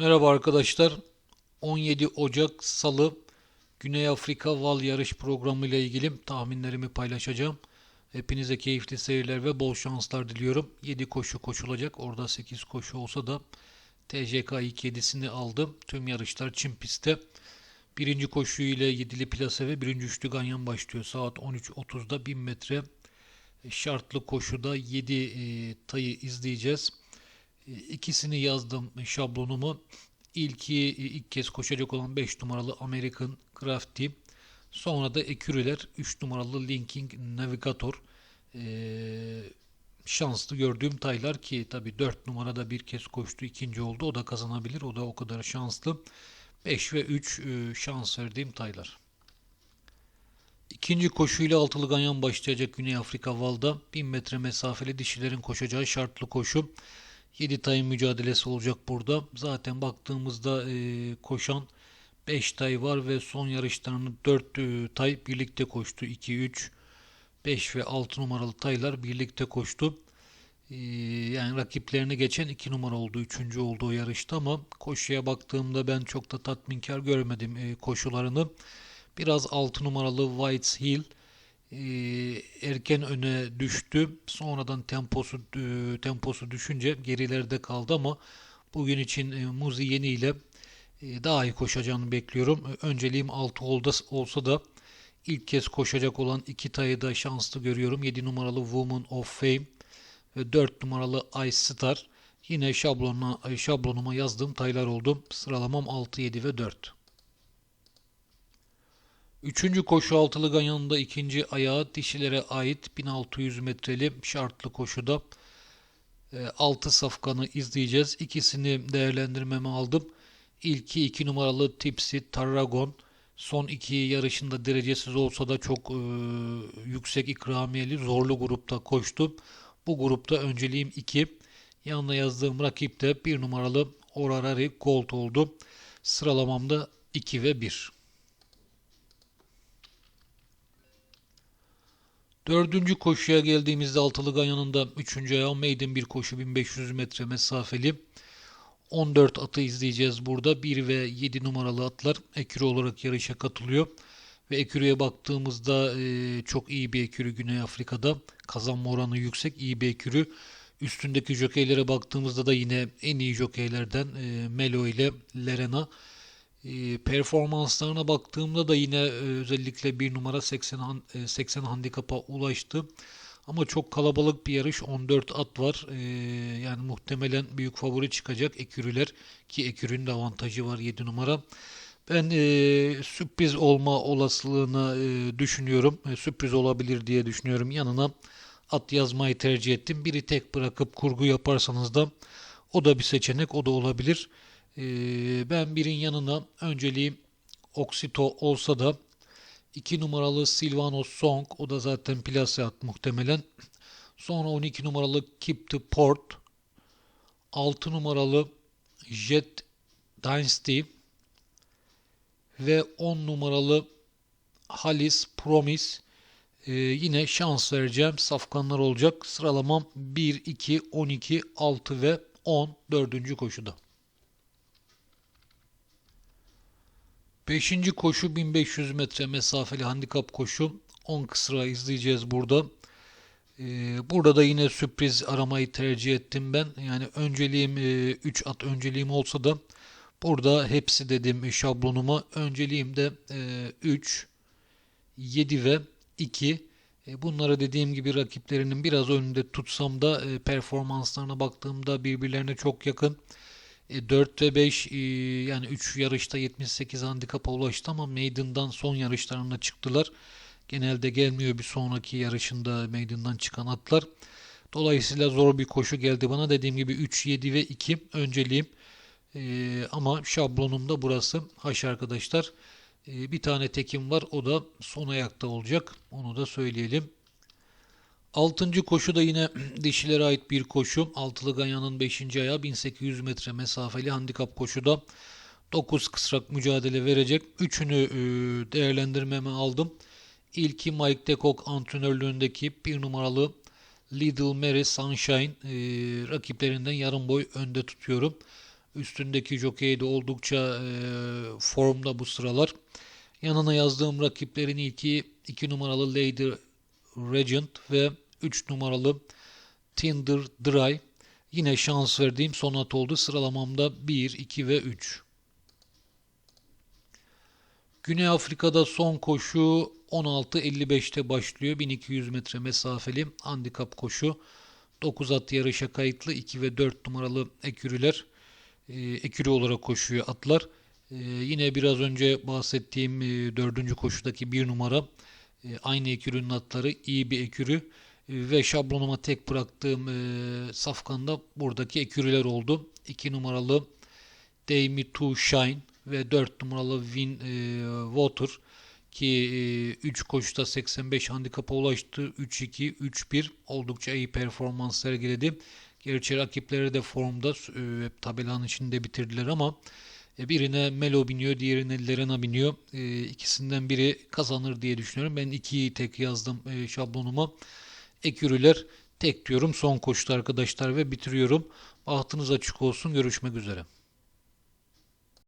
Merhaba arkadaşlar. 17 Ocak Salı Güney Afrika Val yarış programı ile ilgili tahminlerimi paylaşacağım. Hepinize keyifli seyirler ve bol şanslar diliyorum. 7 koşu koşulacak. Orada 8 koşu olsa da TJK ilk 7'sini aldım. Tüm yarışlar Çin pistte. Birinci koşu ile 7'li plase ve birinci üçlü ganyan başlıyor. Saat 13.30'da 1000 metre şartlı koşuda 7 e, tayı izleyeceğiz. İkisini yazdım şablonumu. İlki ilk kez koşacak olan 5 numaralı American Crafty. Sonra da Ekürüler 3 numaralı Linking Navigator. Ee, şanslı gördüğüm taylar ki tabi 4 numarada bir kez koştu ikinci oldu. O da kazanabilir. O da o kadar şanslı. 5 ve 3 e, şans verdiğim taylar. İkinci koşuyla altılı ganyan başlayacak Güney Afrika Val'da 1000 metre mesafeli dişilerin koşacağı şartlı koşu. 7 tay mücadelesi olacak burada. Zaten baktığımızda e, koşan 5 tay var ve son yarışlarını 4 e, tay birlikte koştu. 2, 3, 5 ve 6 numaralı taylar birlikte koştu. E, yani rakiplerini geçen 2 numara oldu. 3. oldu o yarışta ama koşuya baktığımda ben çok da tatminkar görmedim e, koşularını. Biraz 6 numaralı White's Hill erken öne düştü. Sonradan temposu e, temposu düşünce gerilerde kaldı ama bugün için e, Muzi Yeni ile e, daha iyi koşacağını bekliyorum. Önceliğim 6 olda olsa da ilk kez koşacak olan iki tayı da şanslı görüyorum. 7 numaralı Woman of Fame ve 4 numaralı Ice Star. Yine şablonuna, şablonuma yazdığım taylar oldu. Sıralamam 6, 7 ve 4. Üçüncü koşu altılı ganyanında ikinci ayağı dişilere ait 1600 metreli şartlı koşuda 6 safkanı izleyeceğiz. İkisini değerlendirmeme aldım. İlki 2 numaralı Tipsy Tarragon. Son iki yarışında derecesiz olsa da çok e, yüksek ikramiyeli zorlu grupta koştu. Bu grupta önceliğim 2. Yanına yazdığım rakip de 1 numaralı Orarari Gold oldu. Sıralamamda 2 ve 1. Dördüncü koşuya geldiğimizde altılı ganyanında üçüncü ayağı maiden bir koşu 1500 metre mesafeli. 14 atı izleyeceğiz burada. 1 ve 7 numaralı atlar ekürü olarak yarışa katılıyor. Ve ekürüye baktığımızda e, çok iyi bir ekürü Güney Afrika'da. Kazanma oranı yüksek, iyi bir ekürü. Üstündeki jokeylere baktığımızda da yine en iyi jokeylerden e, Melo ile Lerena. E, performanslarına baktığımda da yine e, özellikle bir numara 80 e, 80 handikapa ulaştı. Ama çok kalabalık bir yarış. 14 at var. E, yani muhtemelen büyük favori çıkacak Ekürüler ki Ekürü'nün de avantajı var 7 numara. Ben e, sürpriz olma olasılığını e, düşünüyorum. E, sürpriz olabilir diye düşünüyorum. Yanına at yazmayı tercih ettim. Biri tek bırakıp kurgu yaparsanız da o da bir seçenek. O da olabilir. Ee, ben birin yanına önceliğim Oxito olsa da 2 numaralı Silvano Song o da zaten plase at muhtemelen. Sonra 12 numaralı Keep the Port 6 numaralı Jet Dynasty ve 10 numaralı Halis Promise ee, yine şans vereceğim safkanlar olacak. Sıralamam 1, 2, 12, 6 ve 10 dördüncü koşuda. Beşinci koşu 1500 metre mesafeli handikap koşu. 10 kısra izleyeceğiz burada. Ee, burada da yine sürpriz aramayı tercih ettim ben. Yani önceliğim 3 e, at önceliğim olsa da burada hepsi dedim şablonuma. Önceliğim de 3, e, 7 ve 2. E, bunları dediğim gibi rakiplerinin biraz önünde tutsam da performanslarına baktığımda birbirlerine çok yakın. 4 ve 5 yani 3 yarışta 78 handikapa ulaştı ama Maiden'dan son yarışlarında çıktılar. Genelde gelmiyor bir sonraki yarışında Maiden'dan çıkan atlar. Dolayısıyla zor bir koşu geldi bana. Dediğim gibi 3, 7 ve 2 önceliğim. Ee, ama şablonumda burası. Haş arkadaşlar. Bir tane tekim var. O da son ayakta olacak. Onu da söyleyelim. Altıncı koşu da yine dişilere ait bir koşu. Altılı Ganyan'ın 5. ayağı 1800 metre mesafeli handikap koşuda 9 kısrak mücadele verecek. Üçünü e, değerlendirmeme aldım. İlki Mike Dekok antrenörlüğündeki bir numaralı Little Mary Sunshine e, rakiplerinden yarım boy önde tutuyorum. Üstündeki jockey de oldukça e, formda bu sıralar. Yanına yazdığım rakiplerin ilki 2 numaralı Lady Regent ve 3 numaralı Tinder Dry. Yine şans verdiğim son at oldu. Sıralamamda 1, 2 ve 3. Güney Afrika'da son koşu 16.55'te başlıyor. 1200 metre mesafeli handikap koşu. 9 at yarışa kayıtlı 2 ve 4 numaralı ekürüler e, ekürü olarak koşuyor atlar. E, yine biraz önce bahsettiğim e, 4. koşudaki 1 numara e, aynı ekürünün atları iyi bir ekürü e, ve şablonuma tek bıraktığım e, safkanda buradaki ekürüler oldu. 2 numaralı Day Me To Shine ve 4 numaralı Win e, Water ki 3 koşuda 85 handikapa ulaştı. 3-2, 3-1 oldukça iyi performans sergiledi. Gerçi rakipleri de formda e, tabelanın içinde bitirdiler ama e, birine Melo biniyor, diğerine Lerena biniyor. E, ikisinden biri kazanır diye düşünüyorum. Ben 2'yi tek yazdım e, şablonuma. Ekürüler tek diyorum son koşuda arkadaşlar ve bitiriyorum. Bahtınız açık olsun. Görüşmek üzere.